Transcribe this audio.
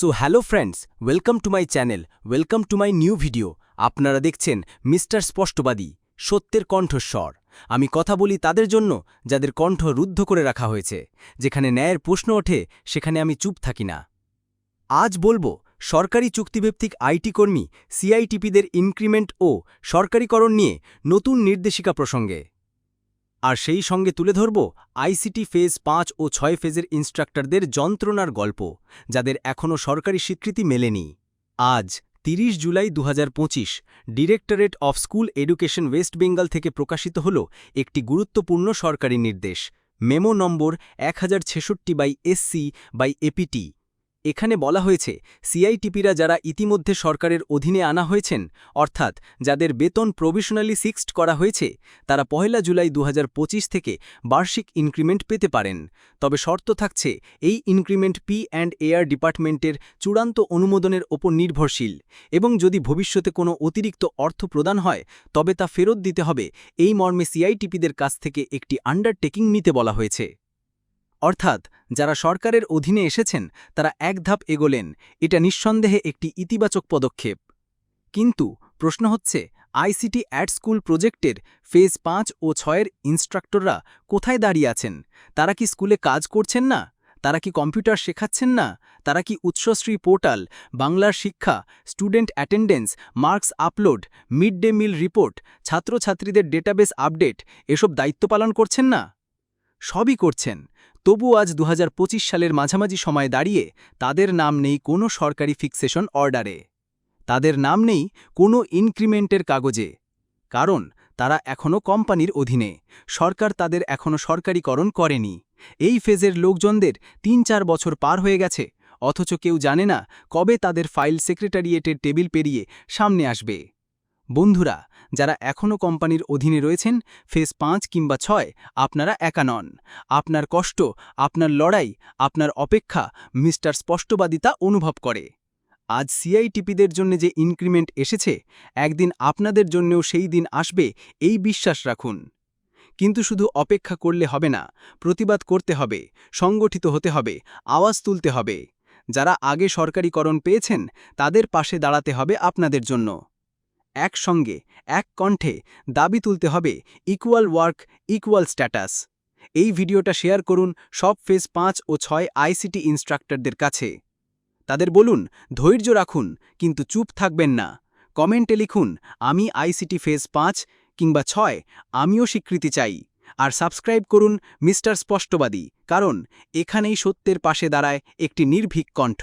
So hello friends welcome to my channel welcome to my new video আপনারা দেখছেন mister স্পষ্টবাদী সত্যের কণ্ঠস্বর। আমি কথা বলি তাদের জন্য, যাদের কণ্ঠ রুদ্ধ করে রাখা হয়েছে। যেখানে ন্যায়ের প্রশ্ন ওঠে, সেখানে আমি চুপ থাকি না। আজ বলব, সরকারি চুক্তিভিত্তিক আইটি কর্মী সিআইটিপিদের ইনক্রিমেন্ট ও সরকারিকরণ নিয়ে নতুন নির্দেশিকা প্রসঙ্গে। আর সেই সঙ্গে তুলে ধরব আইসিটি ফেজ পাঁচ ও ছয় ফেজের ইনস্ট্রাক্টরদের যন্ত্রণার গল্প, যাদের এখনও সরকারি স্বীকৃতি মেলেনি। আজ ৩০ জুলাই দু হাজার পঁচিশ, directorate of school education West Bengal থেকে প্রকাশিত হল একটি গুরুত্বপূর্ণ সরকারি নির্দেশ। মেমো নম্বর এক হাজার ছেষট্টি বাই এসসি বাই এপিটি এখানে বলা হয়েছে, সিআইটিপিরা যারা ইতিমধ্যে সরকারের অধীনে আনা হয়েছেন, অর্থাৎ যাদের বেতন প্রভিশনালি সিক্সড করা হয়েছে, তারা পহেলা জুলাই দু হাজার পঁচিশ থেকে বার্ষিক ইনক্রিমেন্ট পেতে পারেন। তবে শর্ত থাকছে, এই ইনক্রিমেন্ট পি অ্যান্ড এয়ার ডিপার্টমেন্টের চূড়ান্ত অনুমোদনের ওপর নির্ভরশীল এবং যদি ভবিষ্যতে কোনো অতিরিক্ত অর্থ প্রদান হয়, তবে তা ফেরত দিতে হবে, এই মর্মে সিআইটিপিদের কাছ থেকে একটি আন্ডারটেকিং নিতে বলা হয়েছে। অর্থাৎ, যারা সরকারের অধীনে এসেছেন, তারা এক ধাপ এগোলেন, এটা নিঃসন্দেহে একটি ইতিবাচক পদক্ষেপ। কিন্তু, প্রশ্ন হচ্ছে, আইসিটি অ্যাট স্কুল প্রজেক্টের ফেজ পাঁচ ও ছয়ের ইনস্ট্রাক্টররা কোথায় দাঁড়িয়ে আছেন? তারা কি স্কুলে কাজ করছেন না? তারা কি কম্পিউটার শেখাচ্ছেন না? তারা কি উৎসশ্রী পোর্টাল, বাংলার শিক্ষা, student attendance, marks upload, mid day meal report, ছাত্রছাত্রীদের ডেটাবেস আপডেট, এসব দায়িত্ব পালন করছেন না? সবই করছেন। তবু আজ দু হাজার পঁচিশ সালের মাঝামাঝি সময় দাঁড়িয়ে তাদের নাম নেই কোনো সরকারি ফিক্সেশন অর্ডারে। তাদের নাম নেই কোনো ইনক্রিমেন্টের কাগজে। কারণ তারা এখনও কোম্পানির অধীনে। সরকার তাদের এখনও সরকারিকরণ করেনি। এই ফেজের লোকজনদের তিন চার বছর পার হয়ে গেছে। অথচ কেউ জানে না কবে তাদের ফাইল সেক্রেটারিয়েটের টেবিল পেরিয়ে সামনে আসবে। বন্ধুরা, যারা এখনও কোম্পানির অধীনে রয়েছেন, ফেজ পাঁচ কিংবা ছয়, আপনারা একা নন। আপনার কষ্ট, আপনার লড়াই, আপনার অপেক্ষা মিস্টার স্পষ্টবাদিতা অনুভব করে। আজ সিআইটিপিদের জন্য যে ইনক্রিমেন্ট এসেছে, একদিন আপনাদের জন্যও সেই দিন আসবে, এই বিশ্বাস রাখুন। কিন্তু শুধু অপেক্ষা করলে হবে না, প্রতিবাদ করতে হবে, সংগঠিত হতে হবে, আওয়াজ তুলতে হবে। যারা আগে সরকারিকরণ পেয়েছেন, তাদের পাশে দাঁড়াতে হবে আপনাদের জন্য। একসঙ্গে, এক কণ্ঠে দাবি তুলতে হবে ইকুয়াল ওয়ার্ক ইকুয়াল স্ট্যাটাস এই ভিডিওটা শেয়ার করুন সব ফেজ পাঁচ ও ছয় আইসিটি ইনস্ট্রাক্টরদের কাছে। তাদের বলুন, ধৈর্য রাখুন, কিন্তু চুপ থাকবেন না। কমেন্টে লিখুন, আমি আইসিটি ফেজ পাঁচ কিংবা ছয়, আমিও স্বীকৃতি চাই। আর সাবস্ক্রাইব করুন মিস্টার স্পষ্টবাদী, কারণ এখানেই সত্যের পাশে দাঁড়ায় একটি নির্ভীক কণ্ঠ।